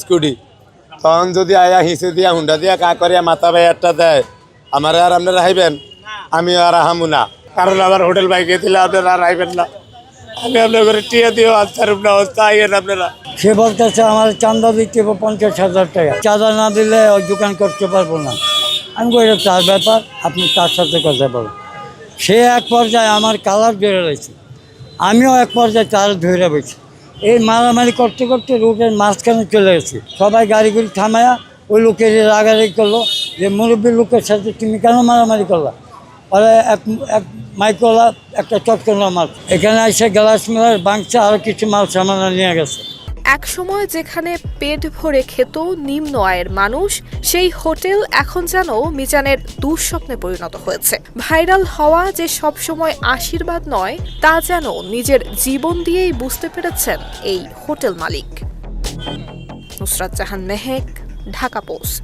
Scooty. তখন যদি আয়া হিসে দিয়া, হুন্ডা দিয়া কা করিয়া মাথা ভাই একটা দেয়, আমার আর আপনারা হাইবেন আমি আর হামু না। কারণ আমার হোটেল বাইকে দিলে আপনারা আর হাইবেন না। আমি আপনার করে টিয়া দিও না অবস্থা, আইয়েন আপনারা। সে বলতেছে, আমার চাঁদা দিতে পঞ্চাশ হাজার টাকা। চাঁদা না দিলে ওই দোকান করতে পারব না। আমি কই তার ব্যাপার, আপনি তার সাথে কথা বলুন। সে এক পর্যায়ে আমার কালার ধরে রয়েছে আমিও এক পর্যায়ে তার ধরে রয়েছি এই মারামারি করতে করতে রোডের মাঝখানে চলে গেছে। সবাই গাড়ি গুড়ি থামায়া ওই লোকের রাগারাগি করল যে মুরব্বী লোকের সাথে তুমি কেন মারামারি করলা? ওরা এক এক মাইকোলা একটা চটকনা মাছ এখানে এসে গ্লাস মেলার বাংছে আরও কিছু মাল সামানা নিয়ে গেছে। এক সময় যেখানে পেট ভরে খেত নিম্ন আয়ের মানুষ, সেই হোটেল এখন যেন মিজানের দুঃস্বপ্নে পরিণত হয়েছে। ভাইরাল হওয়া যে সবসময় আশীর্বাদ নয়, তা যেন নিজের জীবন দিয়েই বুঝতে পেরেছেন এই হোটেল মালিক। নুসরাত জাহান মেহেক, ঢাকা পোস্ট।